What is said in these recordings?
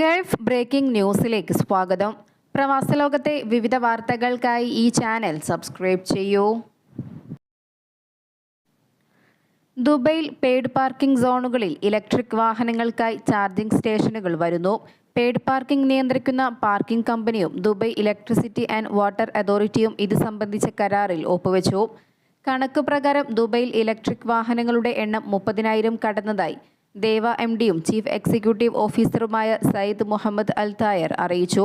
Gulf breaking ന്യൂസിലേക്ക് സ്വാഗതം. പ്രവാസലോകത്തെ വിവിധ വാർത്തകൾക്കായി ഈ ചാനൽ സബ്സ്ക്രൈബ് ചെയ്യൂ. ദുബൈയിൽ പെയ്ഡ് പാർക്കിംഗ് സോണുകളിൽ ഇലക്ട്രിക് വാഹനങ്ങൾക്കായി ചാർജിംഗ് സ്റ്റേഷനുകൾ വരുന്നു. പെയ്ഡ് പാർക്കിംഗ് നിയന്ത്രിക്കുന്ന പാർക്കിംഗ് കമ്പനിയും ദുബൈ ഇലക്ട്രിസിറ്റി ആൻഡ് വാട്ടർ അതോറിറ്റിയും ഇത് സംബന്ധിച്ച കരാറിൽ ഒപ്പുവെച്ചു. കണക്ക് പ്രകാരം ദുബൈയിൽ ഇലക്ട്രിക് വാഹനങ്ങളുടെ എണ്ണം മുപ്പതിനായിരം കടന്നതായി. ദേവ എം ഡിയും ചീഫ് എക്സിക്യൂട്ടീവ് ഓഫീസറുമായ സയ്യിദ് മുഹമ്മദ് അൽ തായർ അറിയിച്ചു.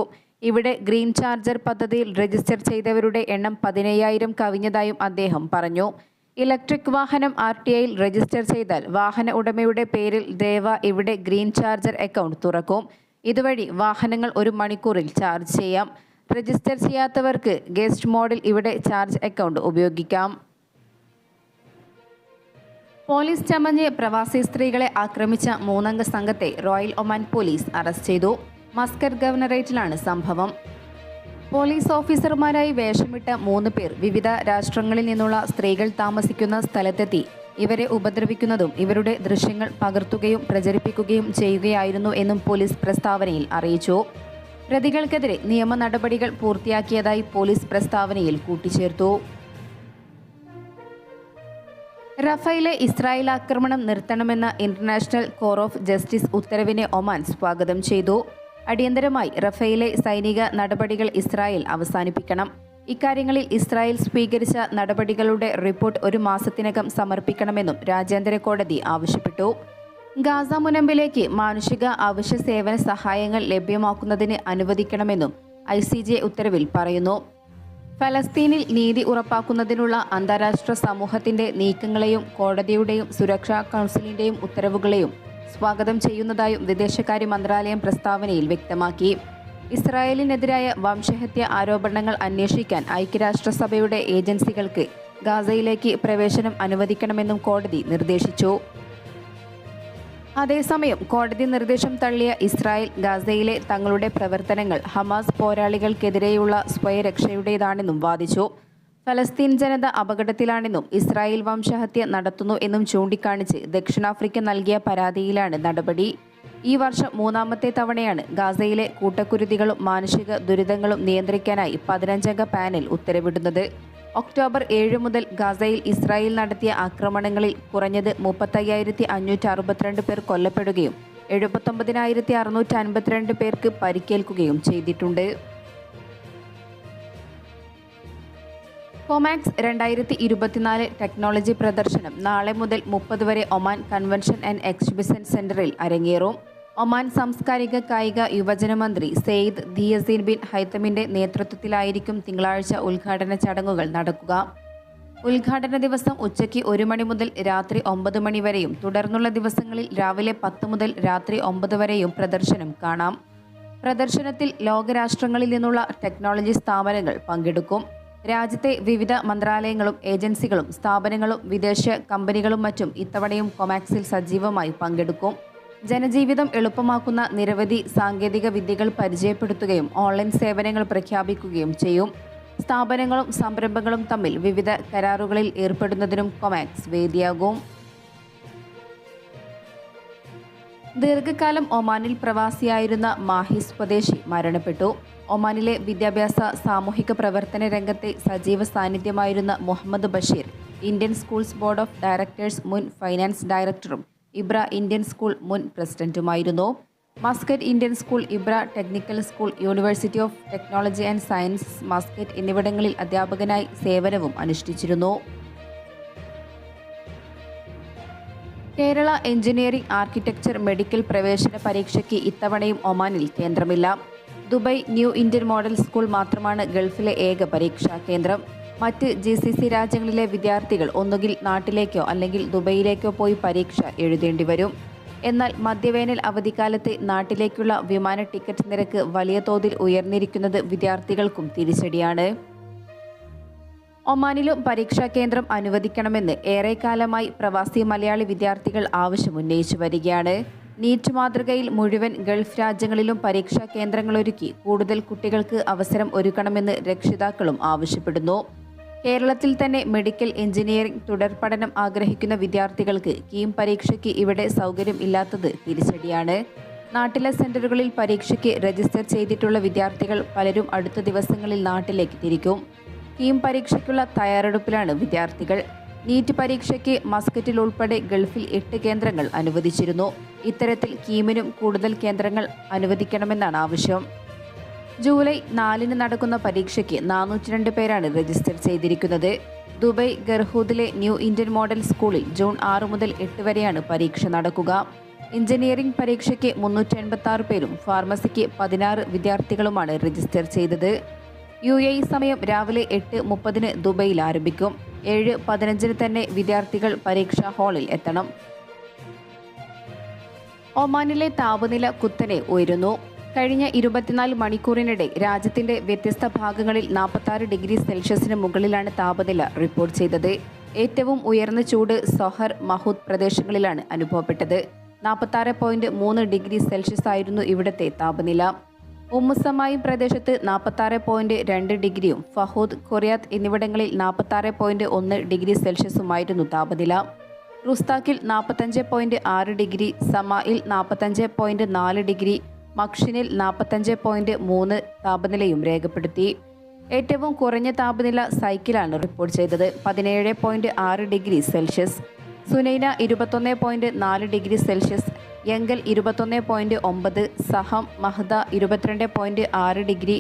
ഇവിടെ ഗ്രീൻ ചാർജർ പദ്ധതിയിൽ രജിസ്റ്റർ ചെയ്തവരുടെ എണ്ണം പതിനയ്യായിരം കവിഞ്ഞതായും അദ്ദേഹം പറഞ്ഞു. ഇലക്ട്രിക് വാഹനം ആർ ടി ഐയിൽ രജിസ്റ്റർ ചെയ്താൽ വാഹന ഉടമയുടെ പേരിൽ ദേവ ഇവിടെ ഗ്രീൻ ചാർജർ അക്കൗണ്ട് തുറക്കും. ഇതുവഴി വാഹനങ്ങൾ ഒരു മണിക്കൂറിൽ ചാർജ് ചെയ്യാം. രജിസ്റ്റർ ചെയ്യാത്തവർക്ക് ഗസ്റ്റ് മോഡിൽ ഇവിടെ ചാർജ് അക്കൗണ്ട് ഉപയോഗിക്കാം. പോലീസ് ചമഞ്ഞ് പ്രവാസി സ്ത്രീകളെ ആക്രമിച്ച മൂന്നംഗ സംഘത്തെ റോയൽ ഒമാൻ പോലീസ് അറസ്റ്റ് ചെയ്തു. മസ്കറ്റ് ഗവർണറേറ്റിലാണ് സംഭവം. പോലീസ് ഓഫീസർമാരായി വേഷമിട്ട മൂന്ന് പേർ വിവിധ രാഷ്ട്രങ്ങളിൽ നിന്നുള്ള സ്ത്രീകൾ താമസിക്കുന്ന സ്ഥലത്തെത്തി. ഇവരെ ഉപദ്രവിക്കുന്നതും ഇവരുടെ ദൃശ്യങ്ങൾ പകർത്തുകയും പ്രചരിപ്പിക്കുകയും ചെയ്യുകയായിരുന്നു എന്നും പോലീസ് പ്രസ്താവനയിൽ അറിയിച്ചു. പ്രതികൾക്കെതിരെ നിയമ നടപടികൾ പൂർത്തിയാക്കിയതായി പോലീസ് പ്രസ്താവനയിൽ കൂട്ടിച്ചേർത്തു. റഫേലെ ഇസ്രായേൽ ആക്രമണം നിർത്തണമെന്ന ഇന്റർനാഷണൽ കോർ ഓഫ് ജസ്റ്റിസ് ഉത്തരവിനെ ഒമാൻ സ്വാഗതം ചെയ്തു. അടിയന്തരമായി റഫേലെ സൈനിക നടപടികൾ ഇസ്രായേൽ അവസാനിപ്പിക്കണം. ഇക്കാര്യങ്ങളിൽ ഇസ്രായേൽ സ്വീകരിച്ച നടപടികളുടെ റിപ്പോർട്ട് ഒരു മാസത്തിനകം സമർപ്പിക്കണമെന്നും രാജ്യാന്തര കോടതി ആവശ്യപ്പെട്ടു. ഗാസ മുനമ്പിലേക്ക് മാനുഷിക അവശ്യ സേവന സഹായങ്ങൾ ലഭ്യമാക്കുന്നതിന് അനുവദിക്കണമെന്നും ഐ ഉത്തരവിൽ പറയുന്നു. ഫലസ്തീനിൽ നീതി ഉറപ്പാക്കുന്നതിനുള്ള അന്താരാഷ്ട്ര സമൂഹത്തിന്റെ നീക്കങ്ങളെയും കോടതിയുടെയും സുരക്ഷാ കൗൺസിലിന്റെയും ഉത്തരവുകളെയും സ്വാഗതം ചെയ്യുന്നതായും വിദേശകാര്യ മന്ത്രാലയം പ്രസ്താവനയിൽ വ്യക്തമാക്കി. ഇസ്രായേലിനെതിരായ വംശഹത്യ ആരോപണങ്ങൾ അന്വേഷിക്കാൻ ഐക്യരാഷ്ട്രസഭയുടെ ഏജൻസികൾക്ക് ഗാസയിലേക്ക് പ്രവേശനം അനുവദിക്കണമെന്നും കോടതി നിർദ്ദേശിച്ചു. അതേസമയം കോടതി നിർദ്ദേശം തള്ളിയ ഇസ്രായേൽ ഗാസയിലെ തങ്ങളുടെ പ്രവർത്തനങ്ങൾ ഹമാസ് പോരാളികൾക്കെതിരെയുള്ള സ്വയരക്ഷയുടേതാണെന്നും വാദിച്ചു. ഫലസ്തീൻ ജനത അപകടത്തിലാണെന്നും ഇസ്രായേൽ വംശഹത്യ നടത്തുന്നു എന്നും ചൂണ്ടിക്കാണിച്ച് ദക്ഷിണാഫ്രിക്ക നൽകിയ പരാതിയിലാണ് നടപടി. ഈ വർഷം മൂന്നാമത്തെ തവണയാണ് ഗാസയിലെ കൂട്ടക്കുരുതികളും മാനുഷിക ദുരിതങ്ങളും നിയന്ത്രിക്കാനായി പതിനഞ്ചംഗ പാനൽ ഉത്തരവിടുന്നത്. ഒക്ടോബർ ഏഴ് മുതൽ ഗാസയിൽ ഇസ്രായേൽ നടത്തിയ ആക്രമണങ്ങളിൽ കുറഞ്ഞത് മുപ്പത്തയ്യായിരത്തി അഞ്ഞൂറ്റി അറുപത്തിരണ്ട് പേർ കൊല്ലപ്പെടുകയും എഴുപത്തൊമ്പതിനായിരത്തി അറുന്നൂറ്റി അൻപത്തിരണ്ട് പേർക്ക് പരിക്കേൽക്കുകയും ചെയ്തിട്ടുണ്ട്. കൊമാക്സ് രണ്ടായിരത്തി ഇരുപത്തിനാല് ടെക്നോളജി പ്രദർശനം നാളെ മുതൽ മുപ്പത് വരെ ഒമാൻ കൺവെൻഷൻ ആൻഡ് എക്സിബിഷൻ സെന്ററിൽ അരങ്ങേറും. ഒമാൻ സാംസ്കാരിക കായിക യുവജന മന്ത്രി സെയ്ദ് ദിയസീൻ ബിൻ ഹൈത്തമിന്റെ നേതൃത്വത്തിലായിരിക്കും തിങ്കളാഴ്ച ഉദ്ഘാടന ചടങ്ങുകൾ നടക്കുക. ഉദ്ഘാടന ദിവസം ഉച്ചയ്ക്ക് ഒരു മണി മുതൽ രാത്രി ഒമ്പത് മണി വരെയും തുടർന്നുള്ള ദിവസങ്ങളിൽ രാവിലെ പത്ത് മുതൽ രാത്രി ഒമ്പത് വരെയും പ്രദർശനം കാണാം. പ്രദർശനത്തിൽ ലോകരാഷ്ട്രങ്ങളിൽ നിന്നുള്ള ടെക്നോളജി സ്ഥാപനങ്ങൾ പങ്കെടുക്കും. രാജ്യത്തെ വിവിധ മന്ത്രാലയങ്ങളും ഏജൻസികളും സ്ഥാപനങ്ങളും വിദേശ കമ്പനികളും മറ്റും ഇത്തവണയും കൊമാക്സിൽ സജീവമായി പങ്കെടുക്കും. ജനജീവിതം എളുപ്പമാക്കുന്ന നിരവധി സാങ്കേതിക വിദ്യകൾ പരിചയപ്പെടുത്തുകയും ഓൺലൈൻ സേവനങ്ങൾ പ്രഖ്യാപിക്കുകയും ചെയ്യും. സ്ഥാപനങ്ങളും സംരംഭങ്ങളും തമ്മിൽ വിവിധ കരാറുകളിൽ ഏർപ്പെടുന്നതിനും കൊമാക്സ് വേദിയാകും. ദീർഘകാലം ഒമാനിൽ പ്രവാസിയായിരുന്ന മാഹി സ്വദേശി മരണപ്പെട്ടു. ഒമാനിലെ വിദ്യാഭ്യാസ സാമൂഹിക പ്രവർത്തന രംഗത്തെ സജീവ സാന്നിധ്യമായിരുന്ന Muhammad Basheer Indian schools board of directors മുൻ ഫൈനാൻസ് ഡയറക്ടറും ഇബ്ര ഇന്ത്യൻ സ്കൂൾ മുൻ പ്രസിഡന്റുമായിരുന്നു. Muscat Indian school Ibra technical school university of technology and science Muscat എന്നിവിടങ്ങളിൽ അധ്യാപകനായി സേവനവും അനുഷ്ഠിച്ചിരുന്നു. കേരള എഞ്ചിനീയറിംഗ് ആർക്കിടെക്ചർ മെഡിക്കൽ പ്രവേശന പരീക്ഷയ്ക്ക് ഇത്തവണയും ഒമാനിൽ കേന്ദ്രമില്ല. Dubai new Indian model school മാത്രമാണ് ഗൾഫിലെ ഏക പരീക്ഷാ കേന്ദ്രം. മറ്റ് ജി സി സി രാജ്യങ്ങളിലെ വിദ്യാർത്ഥികൾ ഒന്നുകിൽ നാട്ടിലേക്കോ അല്ലെങ്കിൽ ദുബൈയിലേക്കോ പോയി പരീക്ഷ എഴുതേണ്ടി വരും. എന്നാൽ മധ്യവേനൽ അവധിക്കാലത്തെ നാട്ടിലേക്കുള്ള വിമാന ടിക്കറ്റ് നിരക്ക് വലിയ തോതിൽ ഉയർന്നിരിക്കുന്നത് വിദ്യാർത്ഥികൾക്കും തിരിച്ചടിയാണ്. ഒമാനിലും പരീക്ഷാ കേന്ദ്രം അനുവദിക്കണമെന്ന് ഏറെക്കാലമായി പ്രവാസി മലയാളി വിദ്യാർത്ഥികൾ ആവശ്യമുന്നയിച്ചു വരികയാണ്. നീറ്റ് മാതൃകയിൽ മുഴുവൻ ഗൾഫ് രാജ്യങ്ങളിലും പരീക്ഷാ കേന്ദ്രങ്ങളൊരുക്കി കൂടുതൽ കുട്ടികൾക്ക് അവസരം ഒരുക്കണമെന്ന് രക്ഷിതാക്കളും ആവശ്യപ്പെടുന്നു. കേരളത്തിൽ തന്നെ മെഡിക്കൽ എഞ്ചിനീയറിംഗ് തുടർ പഠനം ആഗ്രഹിക്കുന്ന വിദ്യാർത്ഥികൾക്ക് കീം പരീക്ഷയ്ക്ക് ഇവിടെ സൗകര്യം ഇല്ലാത്തത് തിരിച്ചടിയാണ്. നാട്ടിലെ സെന്ററുകളിൽ പരീക്ഷയ്ക്ക് രജിസ്റ്റർ ചെയ്തിട്ടുള്ള വിദ്യാർത്ഥികൾ പലരും അടുത്ത ദിവസങ്ങളിൽ നാട്ടിലേക്ക് തിരിക്കും. കീം പരീക്ഷയ്ക്കുള്ള തയ്യാറെടുപ്പിലാണ് വിദ്യാർത്ഥികൾ. നീറ്റ് പരീക്ഷയ്ക്ക് മസ്കറ്റിൽ ഉൾപ്പെടെ ഗൾഫിൽ എട്ട് കേന്ദ്രങ്ങൾ അനുവദിച്ചിരുന്നു. ഇത്തരത്തിൽ കീമിനും കൂടുതൽ കേന്ദ്രങ്ങൾ അനുവദിക്കണമെന്നാണ് ആവശ്യം. ജൂലൈ നാലിന് നടക്കുന്ന പരീക്ഷയ്ക്ക് നാനൂറ്റി രണ്ട് പേരാണ് രജിസ്റ്റർ ചെയ്തിരിക്കുന്നത്. ദുബൈ ഗർഹൂദിലെ ന്യൂ ഇന്ത്യൻ മോഡൽ സ്കൂളിൽ ജൂൺ ആറ് മുതൽ എട്ട് വരെയാണ് പരീക്ഷ നടക്കുക. എഞ്ചിനീയറിംഗ് പരീക്ഷയ്ക്ക് മുന്നൂറ്റി എൺപത്തി പേരും ഫാർമസിക്ക് പതിനാറ് വിദ്യാർത്ഥികളുമാണ് രജിസ്റ്റർ ചെയ്തത്. യു എ സമയം രാവിലെ എട്ട് മുപ്പതിന് ദുബൈയിൽ ആരംഭിക്കും. ഏഴ് പതിനഞ്ചിന് തന്നെ വിദ്യാർത്ഥികൾ പരീക്ഷാ ഹാളിൽ എത്തണം. ഒമാനിലെ താപനില കുത്തനെ ഉയരുന്നു. കഴിഞ്ഞ ഇരുപത്തിനാല് മണിക്കൂറിനിടെ രാജ്യത്തിന്റെ വ്യത്യസ്ത ഭാഗങ്ങളിൽ നാൽപ്പത്തി ഡിഗ്രി സെൽഷ്യസിന് മുകളിലാണ് താപനില റിപ്പോർട്ട് ചെയ്തത്. ഏറ്റവും ഉയർന്ന ചൂട് സൊഹർ മഹൂദ് പ്രദേശങ്ങളിലാണ് അനുഭവപ്പെട്ടത്. നാൽപ്പത്തി പോയിന്റ് മൂന്ന് ഡിഗ്രി സെൽഷ്യസ് ആയിരുന്നു ഇവിടത്തെ താപനില. ഉമ്മുസമായും പ്രദേശത്ത് നാൽപ്പത്തി പോയിന്റ് രണ്ട് ഡിഗ്രിയും ഫഹൂദ് കൊറിയാത്ത് എന്നിവിടങ്ങളിൽ നാൽപ്പത്തി പോയിന്റ് ഒന്ന് ഡിഗ്രി സെൽഷ്യസുമായിരുന്നു താപനില. റുസ്താക്കിൽ നാൽപ്പത്തഞ്ച് പോയിന്റ് ആറ് ഡിഗ്രി സമായിൽ നാൽപ്പത്തഞ്ച് പോയിന്റ് നാല് ഡിഗ്രി മക്ഷിനിൽ നാൽപ്പത്തഞ്ച് പോയിന്റ് മൂന്ന് താപനിലയും രേഖപ്പെടുത്തി. ഏറ്റവും കുറഞ്ഞ താപനില സൈക്കിളാണ് റിപ്പോർട്ട് ചെയ്തത്. പതിനേഴ് പോയിന്റ് ആറ് ഡിഗ്രി സെൽഷ്യസ് സുനൈന ഇരുപത്തൊന്ന് പോയിന്റ് നാല് ഡിഗ്രി സെൽഷ്യസ് യങ്കൽ ഇരുപത്തൊന്ന് പോയിന്റ് ഒമ്പത് സഹം മഹ്ദ ഇരുപത്തിരണ്ട് പോയിന്റ് ആറ് ഡിഗ്രി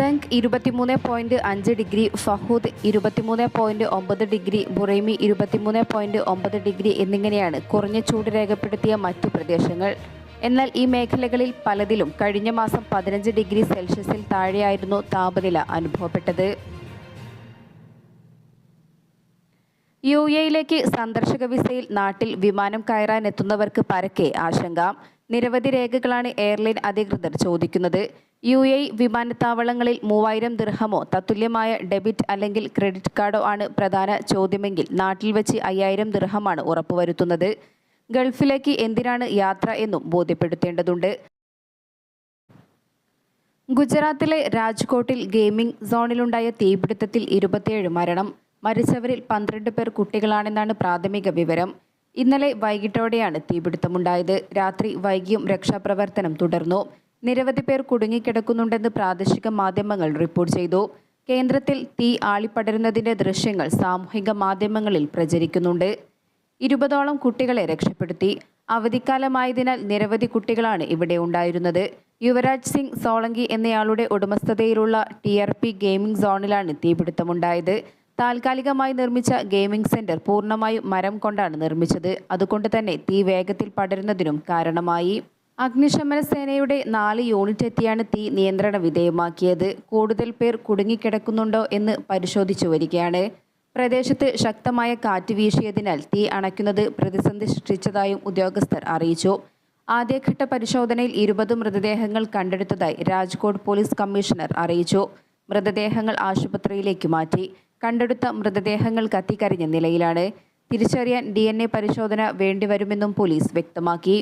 ദങ്ക് ഇരുപത്തിമൂന്ന് പോയിന്റ് അഞ്ച് ഡിഗ്രി ഫഹൂദ് ഇരുപത്തിമൂന്ന് പോയിന്റ് ഒമ്പത് ഡിഗ്രി ബുറൈമി ഇരുപത്തിമൂന്ന് പോയിന്റ് ഒമ്പത് ഡിഗ്രി എന്നിങ്ങനെയാണ് കുറഞ്ഞ ചൂട് രേഖപ്പെടുത്തിയ മറ്റു പ്രദേശങ്ങൾ. എന്നാൽ ഈ മേഖലകളിൽ പലതിലും കഴിഞ്ഞ മാസം പതിനഞ്ച് ഡിഗ്രി സെൽഷ്യസിൽ താഴെയായിരുന്നു താപനില അനുഭവപ്പെട്ടത്. യു എയിലേക്ക് സന്ദർശക വിസയിൽ നാട്ടിൽ വിമാനം കയറാനെത്തുന്നവർക്ക് പരക്കെ ആശങ്ക. നിരവധി രേഖകളാണ് എയർലൈൻ അധികൃതർ ചോദിക്കുന്നത്. യു എ വിമാനത്താവളങ്ങളിൽ മൂവായിരം ദിർഹമോ തത്തുല്യമായ ഡെബിറ്റ് അല്ലെങ്കിൽ ക്രെഡിറ്റ് കാർഡോ ആണ് പ്രധാന ചോദ്യമെങ്കിൽ നാട്ടിൽ വെച്ച് അയ്യായിരം ദിർഹമാണ് ഉറപ്പുവരുത്തുന്നത്. ഗൾഫിലേക്ക് എന്തിനാണ് യാത്ര എന്നും ബോധ്യപ്പെടുത്തേണ്ടതുണ്ട്. ഗുജറാത്തിലെ രാജ്കോട്ടിൽ ഗെയിമിംഗ് സോണിലുണ്ടായ തീപിടുത്തത്തിൽ ഇരുപത്തിയേഴ് മരണം. മരിച്ചവരിൽ പന്ത്രണ്ട് പേർ കുട്ടികളാണെന്നാണ് പ്രാഥമിക വിവരം. ഇന്നലെ വൈകിട്ടോടെയാണ് തീപിടുത്തമുണ്ടായത്. രാത്രി വൈകിയും രക്ഷാപ്രവർത്തനം തുടർന്നു. നിരവധി പേർ കുടുങ്ങിക്കിടക്കുന്നുണ്ടെന്ന് പ്രാദേശിക മാധ്യമങ്ങൾ റിപ്പോർട്ട് ചെയ്തു. കേന്ദ്രത്തിൽ തീ ആളിപ്പടരുന്നതിന്റെ ദൃശ്യങ്ങൾ സാമൂഹിക മാധ്യമങ്ങളിൽ പ്രചരിക്കുന്നുണ്ട്. ഇരുപതോളം കുട്ടികളെ രക്ഷപ്പെടുത്തി. അവധിക്കാലമായതിനാൽ നിരവധി കുട്ടികളാണ് ഇവിടെ ഉണ്ടായിരുന്നത്. യുവരാജ് സിംഗ് സോളങ്കി എന്നയാളുടെ ഉടമസ്ഥതയിലുള്ള ടി ആർ പി ഗെയിമിംഗ് സോണിലാണ് തീപിടുത്തമുണ്ടായത്. താൽക്കാലികമായി നിർമ്മിച്ച ഗെയിമിംഗ് സെന്റർ പൂർണമായും മരം കൊണ്ടാണ് നിർമ്മിച്ചത്. അതുകൊണ്ട് തന്നെ തീ വേഗത്തിൽ പടരുന്നതിനും കാരണമായി. അഗ്നിശമന സേനയുടെ നാല് യൂണിറ്റ് എത്തിയാണ് തീ നിയന്ത്രണ വിധേയമാക്കിയത്. കൂടുതൽ പേർ കുടുങ്ങിക്കിടക്കുന്നുണ്ടോ എന്ന് പരിശോധിച്ചു വരികയാണ്. പ്രദേശത്ത് ശക്തമായ കാറ്റ് വീശിയതിനാൽ തീ അണയ്ക്കുന്നത് പ്രതിസന്ധി സൃഷ്ടിച്ചതായും ഉദ്യോഗസ്ഥർ അറിയിച്ചു. ആദ്യഘട്ട പരിശോധനയിൽ ഇരുപത് മൃതദേഹങ്ങൾ കണ്ടെടുത്തതായി രാജ്കോട്ട് പോലീസ് കമ്മീഷണർ അറിയിച്ചു. മൃതദേഹങ്ങൾ ആശുപത്രിയിലേക്ക് മാറ്റി. കണ്ടെടുത്ത മൃതദേഹങ്ങൾ കത്തിക്കരിഞ്ഞ നിലയിലാണ്. തിരിച്ചറിയാൻ ഡി പരിശോധന വേണ്ടിവരുമെന്നും പോലീസ് വ്യക്തമാക്കി.